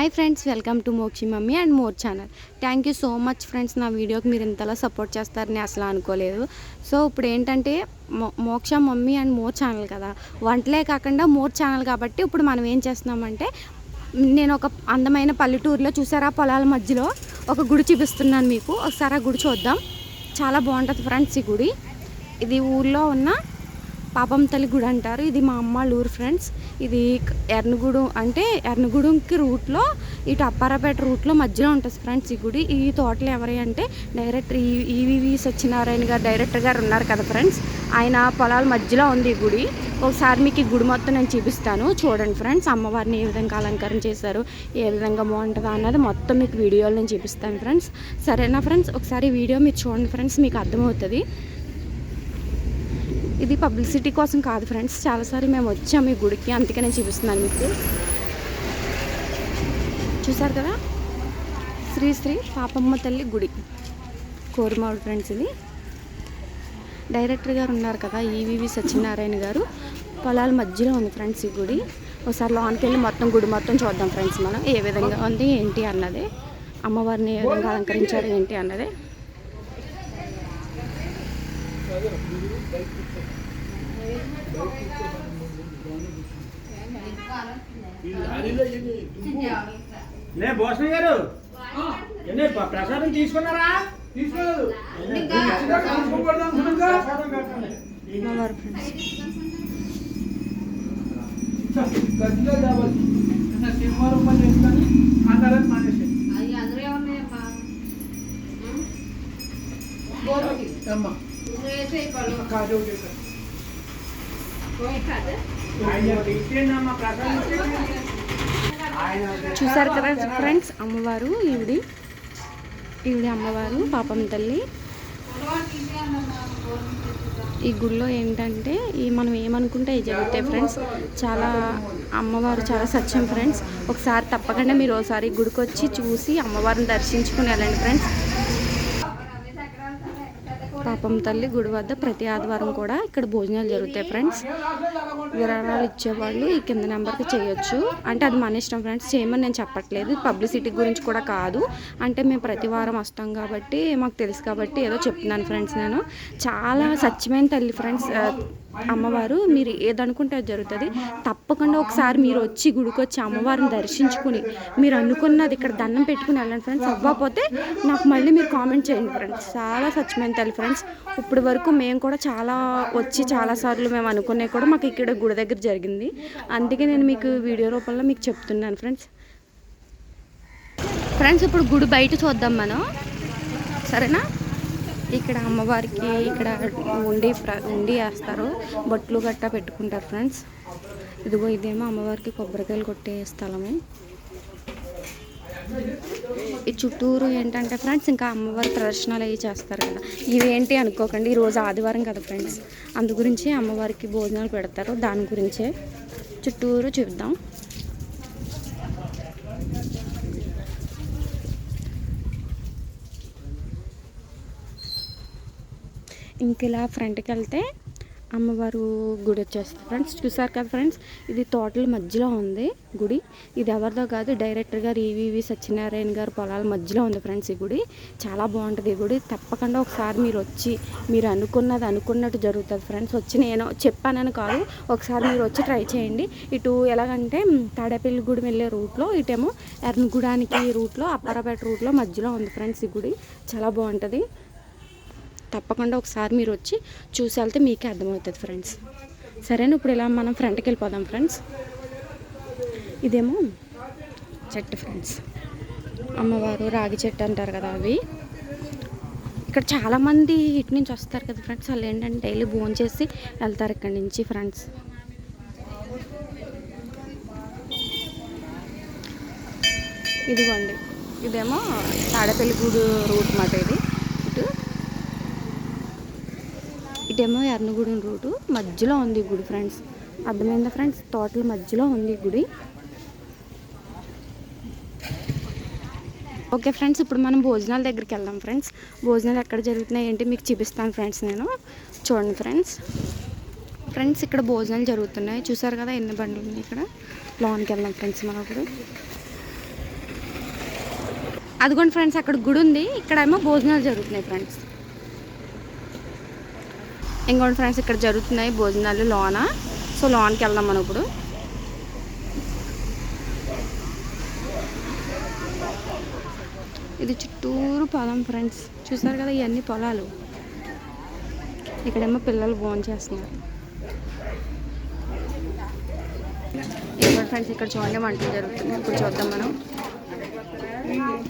Hi friends welcome to Mokshi mummy and more channel thank you so much friends నా వీడియోకి మీరు ఇంతలా support చేస్తారని అసలు అనుకోలేదు. సో ఇప్పుడు ఏంటంటే మో- మోక్ష మమ్మీ అండ్ మోర్ ఛానల్ కదా. వంటలే కాకుండా మోర్ ఛానల్ కాబట్టి ఇప్పుడు మనం ఏం చేస్తున్నామంటే నేను ఒక అందమైన పల్లెటూరులో చూసారా? పొలాల మధ్యలో ఒక గుడి చూపిస్తున్నాను మీకు. ఒకసారి ఆ గుడి చూద్దాం. చాలా బాగుంటుంది ఫ్రెండ్స్ ఈ గుడి. ఇది ఊర్లో ఉన్న పాపం తల్లి గుడి అంటారు. ఇది మా అమ్మ ఊరు ఫ్రెండ్స్. ఇది ఎర్నగూడెం అంటే ఎర్నగూడెంకి రూట్లో ఇటు అప్పారాపేట రూట్లో మధ్యలో ఉంటుంది ఫ్రెండ్స్ ఈ గుడి. ఈ తోటలు ఎవరి అంటే డైరెక్టర్ ఈ ఈవివి సత్యనారాయణ గారు డైరెక్టర్ గారు ఉన్నారు కదా ఫ్రెండ్స్. ఆయన పొలాల మధ్యలో ఉంది ఈ గుడి. ఒకసారి మీకు ఈ గుడి మొత్తం నేను చూపిస్తాను. చూడండి ఫ్రెండ్స్ అమ్మవారిని ఏ విధంగా అలంకరణ చేశారు ఏ విధంగా బాగుంటుందా అన్నది మొత్తం మీకు వీడియోలో నేను చూపిస్తాను ఫ్రెండ్స్. సరేనా ఫ్రెండ్స్? ఒకసారి వీడియో మీరు చూడండి ఫ్రెండ్స్ మీకు అర్థమవుతుంది. ఇది పబ్లిసిటీ కోసం కాదు ఫ్రెండ్స్. చాలాసార్లు మేము వచ్చాము ఈ గుడికి అందుకే నేను చూపిస్తున్నాను మీకు. చూసారు కదా? శ్రీ శ్రీ పాపమ్మ తల్లి గుడి. కోరుమాడు ఫ్రెండ్స్ ఇది. డైరెక్టర్ గారు ఉన్నారు కదా ఈవివి సత్యనారాయణ గారు. పొలాల మధ్యలో ఉంది ఫ్రెండ్స్ ఈ గుడి. ఒకసారి లోనికి వెళ్ళి మొత్తం గుడి మొత్తం చూద్దాం ఫ్రెండ్స్ మనం. ఏ విధంగా ఉంది ఏంటి అన్నది? అమ్మవారిని ఏ విధంగా అలంకరించారు ఏంటి అన్నది? లే భూషణ గారు. ఏంటి ప్రసాదం తీసుకున్నారా? తీసుకోలేదు గట్టిగా కావాలి చేసుకొని మానేసి అమ్మ కాదు ఒకటి. పోయి కాదు ఆయన ఇచ్చేయండి అమ్మా, ప్రసాదం ఇచ్చేయండి. ఆయన చూసారు కదా ఫ్రెండ్స్ అమ్మవారు ఈవిడి. ఈవిడి అమ్మవారు పాపం తల్లి. ఈ గుడిలో ఏంటంటే ఈ మనం ఏమనుకుంటే అవి జరుగుతాయి ఫ్రెండ్స్. చాలా అమ్మవారు చాలా సత్యం ఫ్రెండ్స్. ఒకసారి తప్పకుండా మీరు ఒకసారి గుడికి వచ్చి చూసి అమ్మవారిని దర్శించుకుని వెళ్ళండి ఫ్రెండ్స్. పాపం తల్లి గుడి వద్ద ప్రతి ఆదివారం కూడా ఇక్కడ భోజనాలు జరుగుతాయి ఫ్రెండ్స్ విరాళాలు ఇచ్చేవాళ్ళు ఈ కింద నెంబర్కి చేయొచ్చు. అంటే అది మన ఇష్టం ఫ్రెండ్స్ చేయమని నేను చెప్పట్లేదు. పబ్లిసిటీ గురించి కూడా కాదు. అంటే మేము ప్రతి వారం వస్తాం కాబట్టి మాకు తెలుసు కాబట్టి ఏదో చెప్తున్నాను ఫ్రెండ్స్ నేను. చాలా సత్యమైన తల్లి ఫ్రెండ్స్ అమ్మవారు మీరు ఏదనుకుంటే అది జరుగుతుంది. తప్పకుండా ఒకసారి మీరు వచ్చి గుడికి వచ్చి అమ్మవారిని దర్శించుకుని మీరు అనుకున్నది ఇక్కడ దండం పెట్టుకుని వెళ్ళండి ఫ్రెండ్స్ అవ్వకపోతే నాకు మళ్ళీ మీరు కామెంట్ చేయండి ఫ్రెండ్స్ చాలా సత్యమైన తల్లి ఫ్రెండ్స్ ఇప్పటి వరకు మేము కూడా చాలా వచ్చి చాలాసార్లు మేము అనుకునే కూడా మాకు ఇక్కడ గుడి దగ్గర జరిగింది. అందుకే నేను మీకు వీడియో రూపంలో మీకు చెప్తున్నాను ఫ్రెండ్స్ ఫ్రెండ్స్ ఇప్పుడు గుడి బయట చూద్దాం మనం. సరేనా? ఇక్కడ అమ్మవారికి ఇక్కడ ఉండి ప్ర- ఉండి వేస్తారు. బొట్లు గట్టా పెట్టుకుంటారు ఫ్రెండ్స్. ఇదిగో ఇదేమో అమ్మవారికి కొబ్బరికాయలు కొట్టే స్థలమే. ఈ చుట్టూరు ఏంటంటే ఫ్రెండ్స్ ఇంకా అమ్మవారి ప్రదర్శనలు అవి చేస్తారు కదా. ఇవేంటి అనుకోకండి ఈరోజు ఆదివారం కదా ఫ్రెండ్స్. అందు గురించి అమ్మవారికి భోజనాలు పెడతారు. దాని గురించే చుట్టూరు చూద్దాం. ఇంక ఇలా ఫ్రంట్కి వెళ్తే అమ్మవారు గుడి వచ్చేస్తుంది. ఫ్రెండ్స్ చూసారు కదా ఫ్రెండ్స్ ఇది తోటల మధ్యలో ఉంది గుడి. ఇది ఎవరిదో కాదు డైరెక్టర్ గారు ఈవీవి సత్యనారాయణ గారు పొలాల మధ్యలో ఉంది ఫ్రెండ్స్ ఈ గుడి. చాలా బాగుంటుంది ఈ గుడి. తప్పకుండా ఒకసారి మీరు వచ్చి మీరు అనుకున్నది అనుకున్నట్టు జరుగుతుంది ఫ్రెండ్స్. వచ్చి నేను చెప్పానని కాదు ఒకసారి మీరు వచ్చి ట్రై చేయండి. ఇటు ఎలాగంటే తాడేపల్లి గుడి వెళ్ళే రూట్లో ఇటేమో ఎర్నగూడానికి రూట్లో అప్పారపేట రూట్లో మధ్యలో ఉంది ఫ్రెండ్స్ ఈ గుడి. చాలా బాగుంటుంది. తప్పకుండా ఒకసారి మీరు వచ్చి చూసి వెళ్తే మీకే అర్థమవుతుంది ఫ్రెండ్స్. సరేనా? ఇప్పుడు ఇలా మనం ఫ్రంట్కి వెళ్ళిపోదాం ఫ్రెండ్స్. ఇదేమో చెట్టు ఫ్రెండ్స్. అమ్మవారు రాగి చెట్టు అంటారు కదా అవి. ఇక్కడ చాలామంది ఇటు నుంచి వస్తారు కదా ఫ్రెండ్స్. వాళ్ళు ఏంటంటే డైలీ భోజనం చేసి వెళ్తారు ఇక్కడ నుంచి ఫ్రెండ్స్. ఇదిగోండి. ఇదేమో తాడపల్లిగూడు రూట్ మాట ఇది ఇటు ఇటేమో ఎర్నగూడెం రూటు మధ్యలో ఉంది గుడి ఫ్రెండ్స్. అర్థమైందా ఫ్రెండ్స్? తోటల మధ్యలో ఉంది గుడి. ఓకే ఫ్రెండ్స్ ఇప్పుడు మనం భోజనాల దగ్గరికి వెళ్దాం ఫ్రెండ్స్. భోజనాలు ఎక్కడ జరుగుతున్నాయి ఏంటి మీకు చూపిస్తాను ఫ్రెండ్స్ నేను. చూడండి ఫ్రెండ్స్. ఫ్రెండ్స్ ఇక్కడ భోజనాలు జరుగుతున్నాయి. చూసారు కదా ఎన్ని బండ్లు ఉన్నాయి ఇక్కడ? లోన్కి వెళ్దాం ఫ్రెండ్స్ మనం ఇప్పుడు. అదిగోండి ఫ్రెండ్స్ అక్కడ గుడి ఉంది. ఇక్కడేమో భోజనాలు జరుగుతున్నాయి ఫ్రెండ్స్. ఇంకోటి ఫ్రెండ్స్ ఇక్కడ జరుగుతున్నాయి భోజనాలు లోన. సో లోన్కి వెళ్దాం మనం ఇప్పుడు. ఇది చుట్టూరు పొలం ఫ్రెండ్స్. చూసారు కదా ఇవన్నీ పొలాలు. ఇక్కడేమో పిల్లలు భోజనం చేస్తున్నారు. ఇక్కడ ఫ్రెండ్స్ ఇక్కడ చూడండి వంటలు జరుగుతుంది ఇప్పుడు చూద్దాం మనం అందరూ పొద్దుగానే ఉండే డెబ్బై గుడి ఫ్రెండ్స్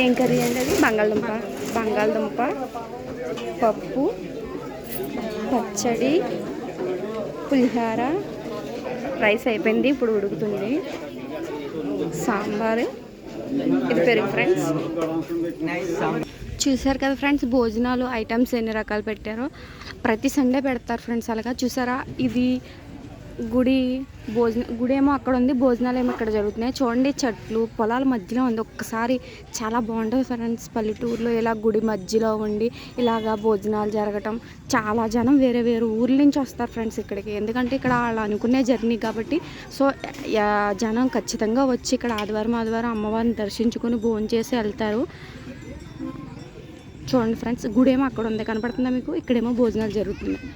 ఏం కర్రీ అండి అది? బంగాళదుంప. బంగాళదుంప పప్పు పచ్చడి పులిహార. రైస్ అయిపోయింది ఇప్పుడు ఉడుకుతుంది. సాంబారు. ఇది పెరుగు ఫ్రెండ్స్. చూసారు కదా ఫ్రెండ్స్ భోజనాలు ఐటమ్స్ ఎన్ని రకాలు పెట్టారో. ప్రతి సండే పెడతారు ఫ్రెండ్స్ అలాగా. చూసారా? ఇది గుడి భోజన గుడి ఏమో అక్కడ ఉంది భోజనాలు ఏమో ఇక్కడ జరుగుతున్నాయి. చూడండి చెట్లు పొలాల మధ్యలో ఉంది. ఒక్కసారి చాలా బాగుంటుంది ఫ్రెండ్స్ పల్లెటూరులో ఇలా గుడి మధ్యలో ఉండి ఇలాగా భోజనాలు జరగటం. చాలా జనం వేరే వేరే ఊర్ల నుంచి వస్తారు ఫ్రెండ్స్ ఇక్కడికి. ఎందుకంటే ఇక్కడ వాళ్ళు అనుకునే జర్నీ కాబట్టి. సో జనం ఖచ్చితంగా వచ్చి ఇక్కడ ఆదివారం ఆదివారం అమ్మవారిని దర్శించుకొని భోజనం చేసి వెళ్తారు. చూడండి ఫ్రెండ్స్ గుడి ఏమో అక్కడ ఉంది. కనపడుతుందా మీకు? ఇక్కడేమో భోజనాలు జరుగుతున్నాయి.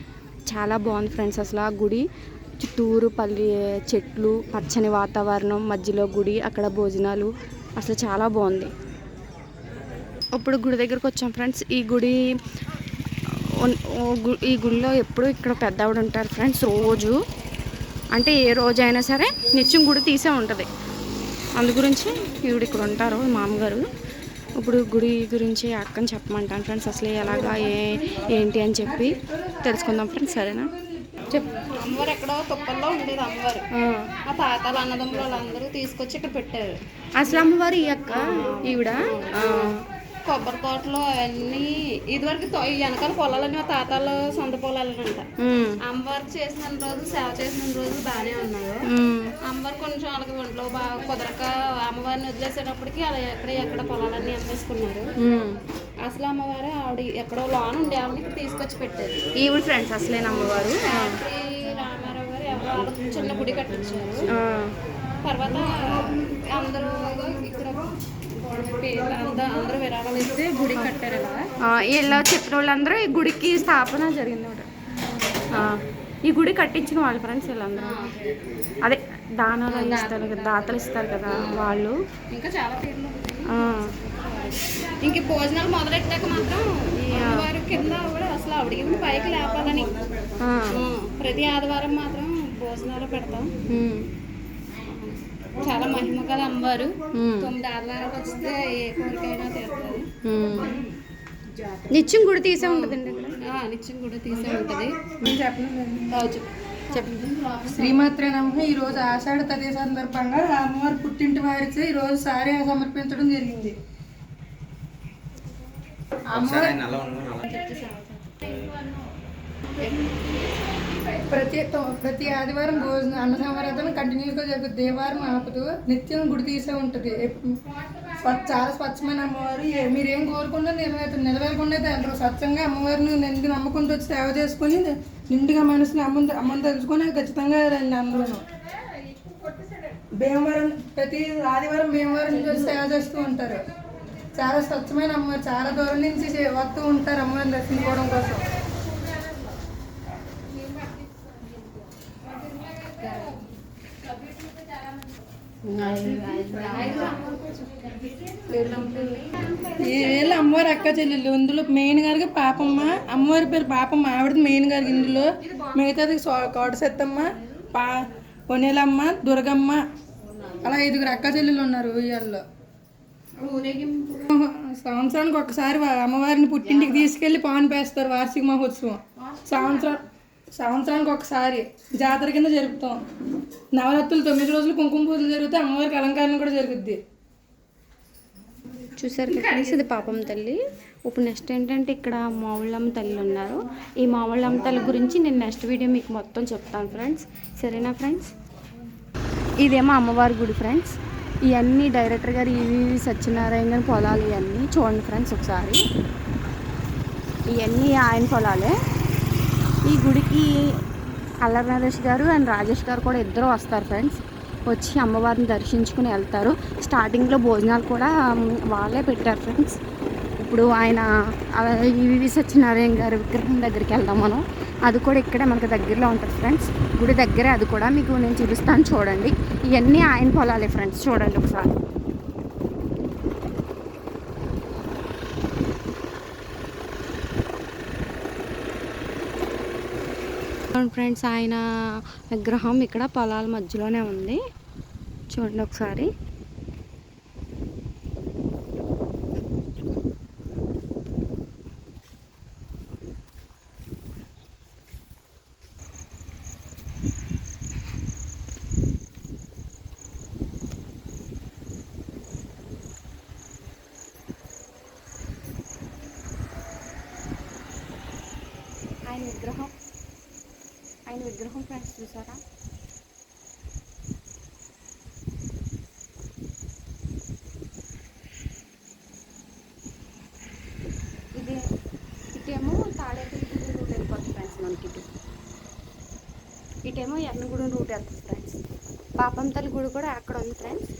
చాలా బాగుంది ఫ్రెండ్స్ అసలు ఆ గుడి. చుట్టూరు పల్లి చెట్లు పచ్చని వాతావరణం మధ్యలో గుడి అక్కడ భోజనాలు. అసలు చాలా బాగుంది. ఇప్పుడు గుడి దగ్గరకు వచ్చాం ఫ్రెండ్స్. ఈ గుడి ఓ గు- ఈ గుడిలో ఎప్పుడు ఇక్కడ పెద్ద ఆవిడ ఉంటారు ఫ్రెండ్స్ రోజు. అంటే ఏ రోజైనా సరే నిత్యం గుడి తీసే ఉంటుంది. అందు గురించి ఈవిడ ఇక్కడ ఉంటారు మామగారు. ఇప్పుడు గుడి గురించి అక్కని చెప్పమంటాను ఫ్రెండ్స్ అసలు ఎలాగా ఏ ఏంటి అని చెప్పి తెలుసుకుందాం ఫ్రెండ్స్ సరేనా? చెప్పు. అమ్మవారు ఎక్కడో తుప్పల్లో ఉండేది అమ్మవారు. ఆ. ఆ తాతలు అన్నదమ్ములు వాళ్ళందరూ తీసుకొచ్చి ఇక్కడ పెట్టారు. అసలు అమ్మవారు ఈ అక్క ఈవిడ. కొబ్బరి తోటలో అవన్నీ ఇదివరకు వెనకాల పొలాలని మా తాతలు సొంత పొలాలనంట ఉమ్. అమ్మవారికి చేసిన రోజు సేవ చేసిన రోజు బాగానే ఉన్నారు. అమ్మవారు కొంచెం వాళ్ళకి ఒంట్లో బాగా కుదరక అమ్మవారిని వదిలేసేటప్పటికి అలా ఎక్కడ ఎక్కడ పొలాలన్నీ అమ్మేసుకున్నారు. అసలు అమ్మవారు ఆవిడ ఎక్కడో లోన్ ఉండే ఇక్కడ తీసుకొచ్చి పెట్టారు ఈవిడ ఫ్రెండ్స్ అసలేన అమ్మవారు రామారావు గారు ఎవరో చిన్న గుడి కట్టించారు. తర్వాత అందరూ ఇక్కడ అందరూ విరాళాలు ఇస్తే గుడి కట్టారు ఇలా. ఇలా చెప్పిన వాళ్ళందరూ ఈ గుడికి స్థాపన జరిగింది ఈ గుడి కట్టించిన వాళ్ళు ఫ్రెండ్స్ వీళ్ళందరూ. అదే దానాలు ఇస్తారు కదా దాతలు ఇస్తారు కదా వాళ్ళు. ఇంకా చాలా పేర్లు ఇంక భోజనాలు మొదలెట్టాక మాత్రం ఈ అమ్మవారి కింద కూడా అసలు ఆవిడకి పైకి లేపాలని. ప్రతి ఆదివారం మాత్రం భోజనాలు పెడతాం. చాలా మహిమ గల అమ్మవారు తొమ్మిది ఆదివారాలు వస్తే ఏ కోరికైనా తీరుతుంది. నిత్యం గుడి తీసే ఉంటుందండి నిత్యం కూడా తీసే ఉంటుంది. శ్రీమాత్రే నమ. ఈ రోజు ఆషాఢ తదే సందర్భంగా అమ్మవారి పుట్టింటి వారికి ఈ రోజు సారీ సమర్పించడం జరిగింది. అమ్మవారి ప్రతి ప్రతి ఆదివారం భోజనం అన్న సంవరాధన కంటిన్యూస్గా జరుగుతుంది దేవారం ఆపుతూ నిత్యం గుడి తీసే ఉంటుంది. చాలా స్వచ్ఛమైన అమ్మవారు. మీరేం మీరు ఏం కోరుకున్నా నెరవేరుతుంది నెరవేరకుండా అయితే స్వచ్ఛంగా అమ్మవారిని నిండు నమ్ముకుంటూ వచ్చి సేవ చేసుకుని నిండుగా మనసుని అమ్మని అమ్మని తెలుసుకొని ఖచ్చితంగా రండి అందరూ. భీమవరం ప్రతి ఆదివారం భీమవరం నుంచి వచ్చి సేవ చేస్తూ ఉంటారు. చాలా స్వచ్ఛమైన అమ్మవారు. చాలా దూరం నుంచి వస్తూ ఉంటారు అమ్మవారిని దర్శించుకోవడం కోసం. ఈ వేళ అమ్మవారి అక్క చెల్లెళ్ళు ఇందులో మెయిన్ గారికి పాపమ్మ అమ్మవారి పేరు పాపమ్మ ఆవిడది మెయిన్ గారికి ఇందులో. మిగతాది కోట కోటసెత్తమ్మ పా పొనేలమ్మ దుర్గమ్మ అలా ఐదుగురు అక్క చెల్లెలు ఉన్నారు ఉయ్యాల్లో సంవత్సరానికి ఒకసారి అమ్మవారిని పుట్టింటికి తీసుకెళ్ళి పాన్ పేస్తారు వార్షిక మహోత్సవం. సంవత్సరం సంవత్సరానికి ఒకసారి జాతర కింద జరుపుతాం. నవరాత్రులు తొమ్మిది రోజులు కుంకుమ పూజలు జరిగితే అమ్మవారికి అలంకారం కూడా జరుగుద్ది. చూసారు కదా ఫ్రెండ్స్ ఇది పాపం తల్లి. ఇప్పుడు నెక్స్ట్ ఏంటంటే ఇక్కడ మావుళ్ళమ్మ తల్లి ఉన్నారు. ఈ మావుళ్ళమ్మ తల్లి గురించి నేను నెక్స్ట్ వీడియో మీకు మొత్తం చెప్తాను ఫ్రెండ్స్. సరేనా ఫ్రెండ్స్? ఇదేమో అమ్మవారి గుడి ఫ్రెండ్స్. ఇవన్నీ డైరెక్టర్ గారు ఇవి సత్యనారాయణ గారి పొలాలు ఇవన్నీ చూడండి ఫ్రెండ్స్ ఒకసారి. ఇవన్నీ ఆయన పొలాలే. ఈ గుడికి అల్లరి నరేష్ గారు అండ్ రాజేష్ గారు కూడా ఇద్దరు వస్తారు ఫ్రెండ్స్. వచ్చి అమ్మవారిని దర్శించుకుని వెళ్తారు. స్టార్టింగ్లో భోజనాలు కూడా వాళ్ళే పెట్టారు ఫ్రెండ్స్. ఇప్పుడు ఆయన ఈవి సత్యనారాయణ గారి విగ్రహం దగ్గరికి వెళ్దాం మనం. అది కూడా ఇక్కడే మనకి దగ్గరలో ఉంటుంది ఫ్రెండ్స్. గుడి దగ్గరే అది కూడా మీకు నేను చూపిస్తాను చూడండి. ఇవన్నీ ఆయన పొలాలే ఫ్రెండ్స్. చూడండి ఒకసారి. ఫ్రెండ్స్ ఆయన విగ్రహం ఇక్కడ పొలాల మధ్యలోనే ఉంది. చూడండి ఒకసారి. ఆయన విగ్రహం ఆయన విగ్రహం ఫ్రెండ్స్ చూసారా? ఇది ఇటేమో తాడేపల్లి రూట్ వెళ్ళిపోతుంది ఫ్రెండ్స్ మనకి ఇటు. ఇటేమో ఎర్నగూడెం రూట్ వెళ్తుంది ఫ్రెండ్స్. పాపం తల్లి గుడి కూడా అక్కడ ఉంది ఫ్రెండ్స్.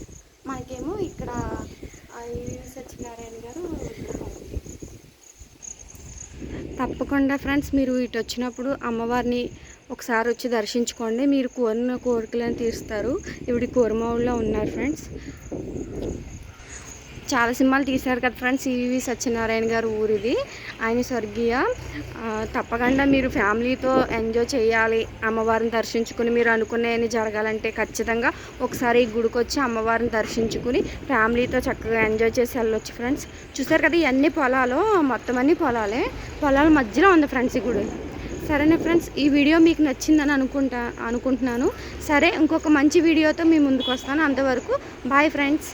మనకేమో ఇక్కడ సత్యనారాయణ గారు విగ్రహం ఉంది. తప్పకుండా ఫ్రెండ్స్ మీరు ఇటు వచ్చినప్పుడు అమ్మవారిని ఒకసారి వచ్చి దర్శించుకోండి. మీరు కోరిన కోరికలను తీరుస్తారు. ఇవిడి కోరమావుల్లో ఉన్నారు ఫ్రెండ్స్. చాలా సినిమాలు తీశారు కదా ఫ్రెండ్స్. ఈవి సత్యనారాయణ గారు ఊరిది. ఆయన స్వర్గీయ. తప్పకుండా మీరు ఫ్యామిలీతో ఎంజాయ్ చేయాలి. అమ్మవారిని దర్శించుకుని మీరు అనుకునేవి జరగాలంటే ఖచ్చితంగా ఒకసారి ఈ గుడికి వచ్చి అమ్మవారిని దర్శించుకుని ఫ్యామిలీతో చక్కగా ఎంజాయ్ చేసి వెళ్ళొచ్చు ఫ్రెండ్స్. చూసారు కదా ఇవన్నీ పొలాలు. మొత్తం అన్ని పొలాలే. పొలాల మధ్యలో ఉంది ఫ్రెండ్స్ ఈ గుడి. సరేనా ఫ్రెండ్స్? ఈ వీడియో మీకు నచ్చిందని అనుకుంటా అనుకుంటున్నాను. సరే ఇంకొక మంచి వీడియోతో మీ ముందుకు వస్తాను. అంతవరకు బాయ్ ఫ్రెండ్స్